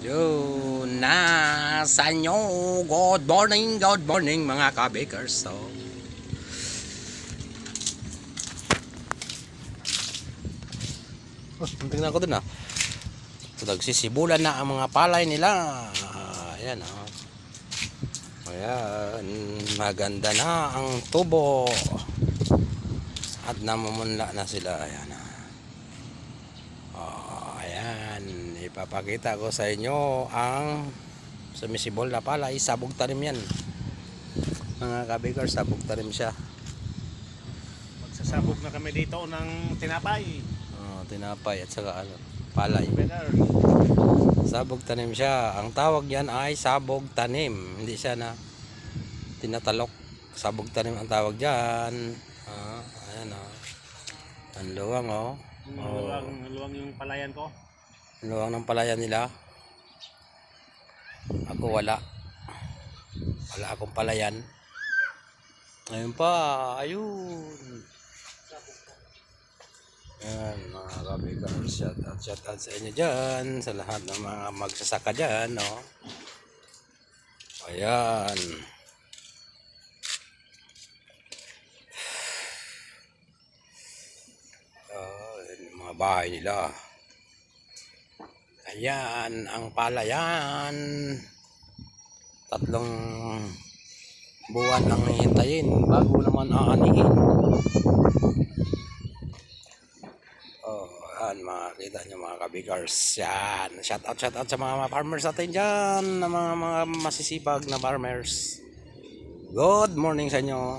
Yun, nasa nyo. Good morning, good morning mga ka-bakers. So, oh, tingnan ko dun ah. So, nagsisibulan na ang mga palay nila. Ayan ah. Ayan, maganda na ang tubo. At namumunla na sila. Ayan ah. Oh, ayan, ipapakita ko sa inyo ang sumisibol na palay, sabog tanim yan. Mga kabikar, sabog tanim siya. Magsasabog na kami dito ng tinapay. Oh, tinapay at saka ano, palay. Sabog tanim siya. Ang tawag yan ay sabog tanim. Hindi siya na tinatalok. Sabog tanim ang tawag diyan. Ah, ayan oh. Ang luwang oh. Oh. Luwang, luwang yung palayan ko. Ang luwang ng palayan nila. Ako wala. Wala akong palayan. Ngayon pa, ayun. Ayan, mga kabigars, shout out, shout out sa inyo dyan, sa lahat ng mga magsasaka dyan, no? Ayan. Ayan mga bahay nila. Ayan, ang palayan. Tatlong buwan ang hihintayin bago naman aanihin. Oh, yan mga kita nyo mga kabigars. Yan. Shout out, shout out sa mga farmers natin dyan. Na mga, mga masisipag na farmers. Good morning sa inyo.